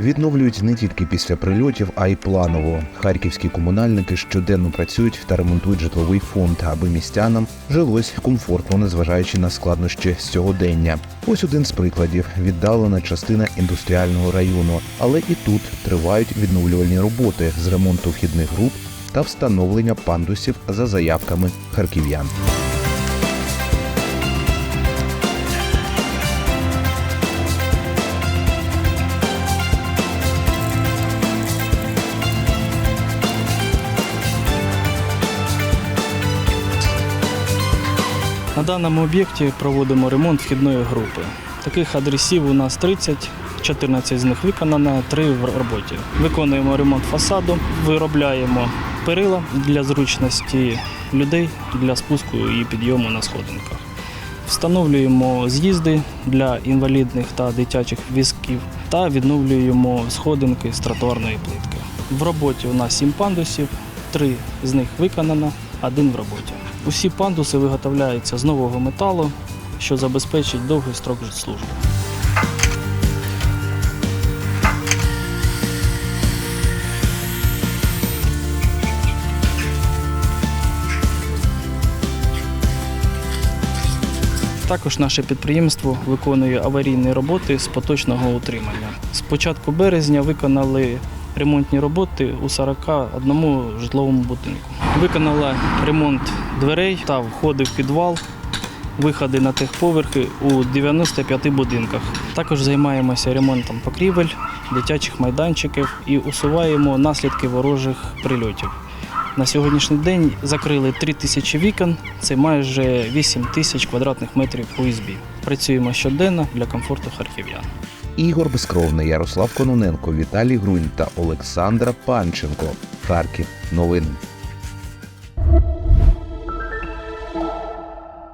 відновлюють не тільки після прильотів, а й планово. Харківські комунальники щоденно працюють та ремонтують житловий фонд, аби містянам жилось комфортно, незважаючи на складнощі сьогодення. Ось один з прикладів: віддалена частина індустріального району, але і тут тривають відновлювальні роботи з ремонту вхідних груп та встановлення пандусів за заявками харків'ян. На даному об'єкті проводимо ремонт вхідної групи. Таких адресів у нас 30, 14 з них виконано, 3 в роботі. Виконуємо ремонт фасаду, виробляємо перила для зручності людей для спуску і підйому на сходинках. Встановлюємо з'їзди для інвалідних та дитячих візків та відновлюємо сходинки з тротуарної плитки. В роботі у нас 7 пандусів, 3 з них виконано, один в роботі. Усі пандуси виготовляються з нового металу, що забезпечить довгий строк служби. Також наше підприємство виконує аварійні роботи з поточного утримання. З початку березня виконали ремонтні роботи у 41 житловому будинку. Виконала ремонт дверей та входи в підвал, виходи на техповерхи у 95 будинках. Також займаємося ремонтом покрівель, дитячих майданчиків і усуваємо наслідки ворожих прильотів. На сьогоднішній день закрили 3 тисячі вікон, це майже 8 тисяч квадратних метрів УСБ. Працюємо щоденно для комфорту харків'ян. Ігор Безкровний, Ярослав Кононенко, Віталій Грунь та Олександра Панченко. Харків. Новини.